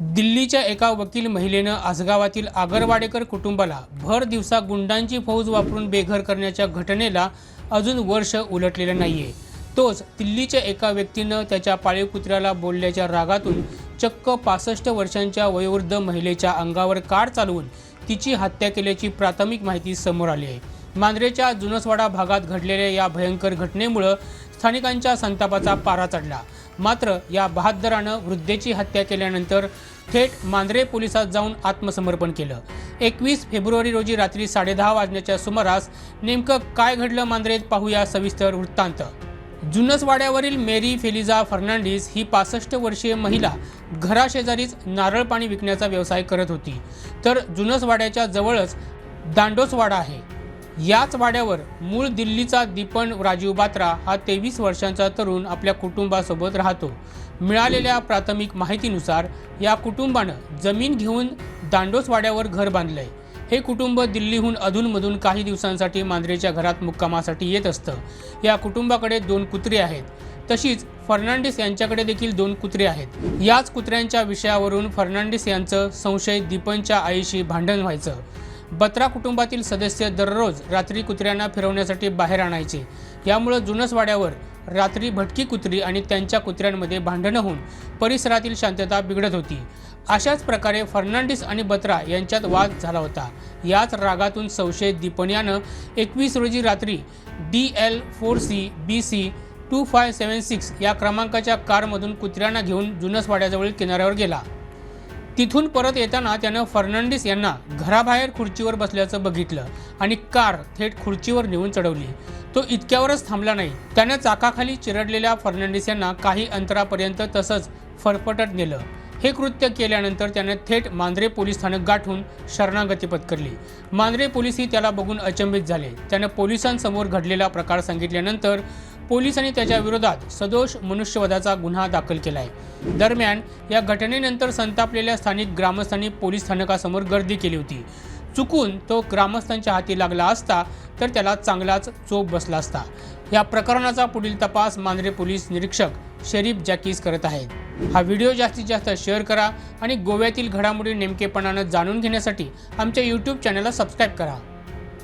दिल्लीच्या एका वकील महिलेनं आसगावातील आगरवाडेकर कुटुंबाला भर दिवसा गुंडांची फौज वापरून बेघर करण्याच्या घटनेला अजून वर्ष उलटलेलं नाहीये. तोच दिल्लीच्या एका व्यक्तीनं त्याच्या पाळीव कुत्र्याला बोलल्याच्या रागातून चक्क पासष्ट वर्षांच्या वयोवृद्ध महिलेच्या अंगावर कार चालवून तिची हत्या केल्याची प्राथमिक माहिती समोर आली आहे. मांद्रेच्या जुनसवाडा भागात घडलेल्या या भयंकर घटनेमुळं स्थानिकांच्या संतापाचा पारा चढला. मात्र या बहादरानं वृद्धेची हत्या केल्यानंतर थेट मांद्रे पोलिसात जाऊन आत्मसमर्पण केलं. एकवीस फेब्रुवारी रोजी रात्री साडेदहा वाजण्याच्या सुमारास नेमकं काय घडलं मांद्रेत पाहूया सविस्तर वृत्तांत. जुनसवाड्यावरील मेरी फेलिझा फर्नांडिस ही पासष्ट वर्षीय महिला घराशेजारीच नारळ पाणी विकण्याचा व्यवसाय करत होती. तर जुनसवाड्याच्या जवळच दांडोसवाडा आहे. याच वाड्यावर मूळ दिल्लीचा दीपन राजीव बात्रा हा तेवीस वर्षांचा तरुण आपल्या कुटुंबासोबत राहतो. मिळालेल्या प्राथमिक माहितीनुसार या कुटुंबानं जमीन घेऊन दांडोस वाड्यावर घर बांधलंय. हे कुटुंब दिल्लीहून अधूनमधून काही दिवसांसाठी मांजरेच्या घरात मुक्कामासाठी येत असतं. या कुटुंबाकडे दोन कुत्रे आहेत. तशीच फर्नांडिस यांच्याकडे देखील दोन कुत्रे आहेत. याच कुत्र्यांच्या विषयावरून फर्नांडिस यांचं संशय दीपनच्या आईशी भांडण व्हायचं. बत्रा कुटुंबातील सदस्य दररोज रात्री कुत्र्यांना फिरवण्यासाठी बाहेर आणायचे. यामुळं जुनसवाड्यावर रात्री भटकी कुत्री आणि त्यांच्या कुत्र्यांमध्ये भांडणं होऊन परिसरातील शांतता बिघडत होती. अशाच प्रकारे फर्नांडिस आणि बत्रा यांच्यात वाद झाला होता. याच रागातून संशय दीपन यानं एकवीस रोजी रात्री D L four C B C two five seven six या क्रमांकाच्या कारमधून कुत्र्यांना घेऊन जुनसवाड्याजवळील किनाऱ्यावर गेला. तिथून परत येताना त्यानं फर्नांडिस यांना घराबाहेर खुर्चीवर बसल्याचं बघितलं आणि कार थेट खुर्चीवर नेऊन चढवली. तो इतक्यावरच थांबला नाही. त्यानं चाकाखाली चिरडलेल्या फर्नांडिस यांना काही अंतरापर्यंत तसंच फरफटत नेलं. हे कृत्य केल्यानंतर त्याने थेट मांद्रे पोलीस स्थानक गाठून शरणागती पत्करली. मांद्रे पोलीसही त्याला बघून अचंबित झाले. त्यानं पोलिसांसमोर घडलेला प्रकार सांगितल्यानंतर पोलिसांनी त्याच्या विरोधात सदोष मनुष्यवधाचा गुन्हा दाखल केला आहे दरम्यान या घटनेनंतर संतापलेल्या स्थानिक ग्रामस्थांनी पोलीस स्थानकासमोर गर्दी केली होती. चुकून तो ग्रामस्थांच्या हाती लागला असता तर त्याला चांगलाच चोप बसला असता. या प्रकरणाचा पुढील तपास मांद्रे पोलीस निरीक्षक शरीफ जॅकीज करत आहेत. हा व्हिडिओ जास्तीत जास्त शेअर करा आणि गोव्यातील घडामोडी नेमकेपणानं जाणून घेण्यासाठी आमच्या यूट्यूब चॅनलला सबस्क्राईब करा.